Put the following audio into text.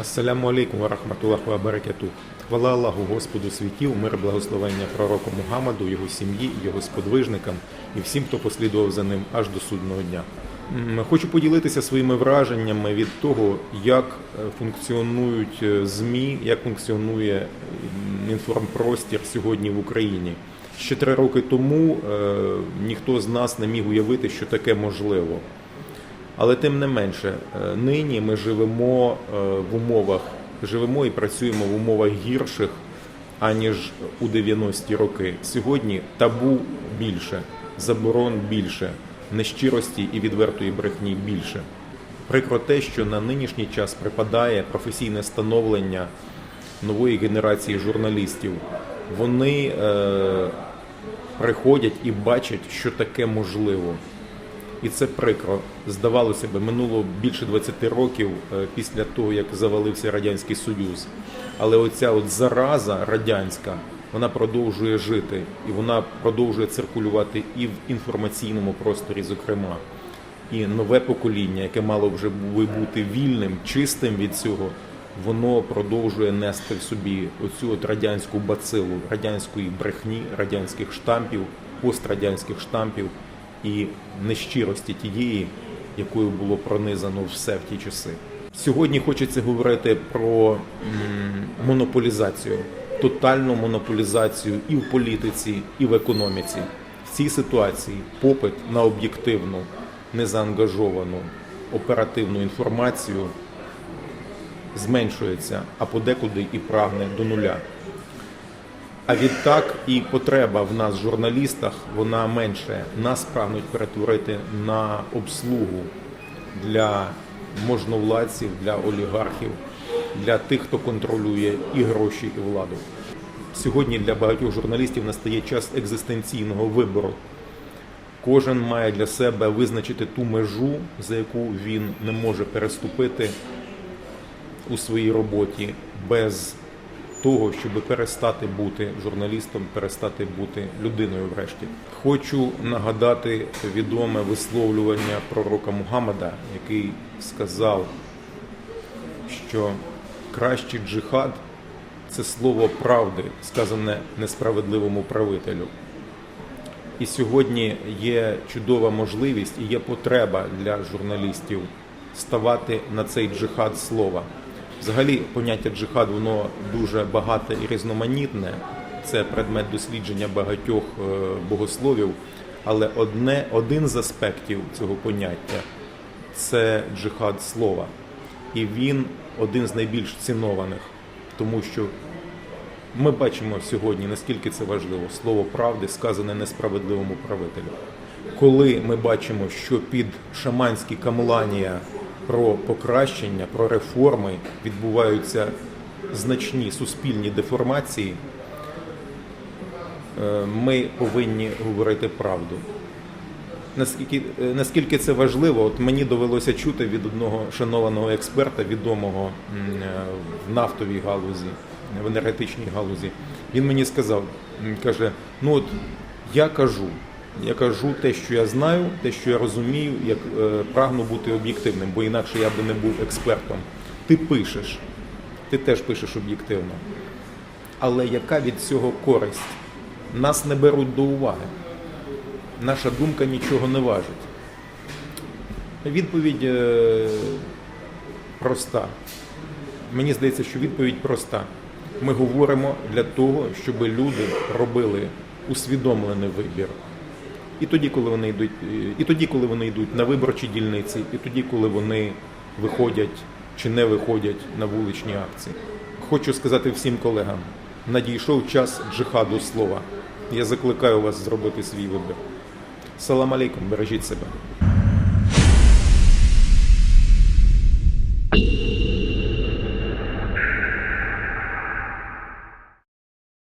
Ассаляму алейкум ва рахматуллаху ва баракату. Хвала Аллаху Господу світів, мир благословення пророку Мухаммаду, його сім'ї, його сподвижникам і всім, хто послідував за ним аж до судного дня. Хочу поділитися своїми враженнями від того, як е, функціонують е, ЗМІ, як функціонує інформпростір сьогодні в Україні. Ще три роки тому е, ніхто з нас не міг уявити, що таке можливо. Але тим не менше, е, нині ми живемо е, в умовах, живемо і працюємо в умовах гірших, аніж у 90-ті роки. Сьогодні табу більше, заборон більше, нещирості і відвертої брехні більше. Прикро те, що на нинішній час припадає професійне становлення нової генерації журналістів. Вони е, приходять і бачать, що таке можливо. І це прикро. Здавалося б, минуло більше 20 років е, після того, як завалився Радянський Союз. Але оця от зараза радянська, вона продовжує жити, і вона продовжує циркулювати і в інформаційному просторі, зокрема. І нове покоління, яке мало вже бути вільним, чистим від цього, воно продовжує нести в собі оцю от радянську бацилу, радянської брехні, радянських штампів, пострадянських штампів і нещирості тієї, якою було пронизано все в ті часи. Сьогодні хочеться говорити про монополізацію, тотальну монополізацію і в політиці, і в економіці. В цій ситуації попит на об'єктивну, незаангажовану, оперативну інформацію зменшується, а подекуди і прагне до нуля. А відтак і потреба в нас, журналістах, вона менше. Нас прагнуть перетворити на обслугу для можновладців, для олігархів, для тих, хто контролює і гроші, і владу. Сьогодні для багатьох журналістів настає час екзистенційного вибору. Кожен має для себе визначити ту межу, за яку він не може переступити у своїй роботі без того, щоб перестати бути журналістом, перестати бути людиною. Врешті хочу нагадати відоме висловлювання пророка Мухаммада, який сказав, що кращий джихад це слово правди, сказане несправедливому правителю. І сьогодні є чудова можливість і є потреба для журналістів ставати на цей джихад слова. Взагалі, поняття джихад воно дуже багате і різноманітне. Це предмет дослідження багатьох е, богословів. Але одне, один з аспектів цього поняття це джихад слова. І він один з найбільш цінованих, тому що ми бачимо сьогодні, наскільки це важливо, слово правди сказане несправедливому правителю. Коли ми бачимо, що під шаманські камланія про покращення, про реформи відбуваються значні суспільні деформації, е, ми повинні говорити правду. Наскільки, е, наскільки це важливо, от мені довелося чути від одного шанованого експерта, відомого е, в нафтовій галузі, в енергетичній галузі. Він мені сказав, каже: ну от я кажу, я кажу те, що я знаю, те, що я розумію, як е, прагну бути об'єктивним, бо інакше я би не був експертом. Ти пишеш, ти теж пишеш об'єктивно. Але яка від цього користь? Нас не беруть до уваги наша думка нічого не важить. Відповідь е, проста. Мені здається, що відповідь проста. Ми говоримо для того, щоб люди робили усвідомлений вибір. І тоді, коли вони йдуть, і тоді, коли вони йдуть на виборчі дільниці, і тоді, коли вони виходять чи не виходять на вуличні акції. Хочу сказати всім колегам: надійшов час джихаду слова. Я закликаю вас зробити свій вибір. Салам алейкум, бережіть себе.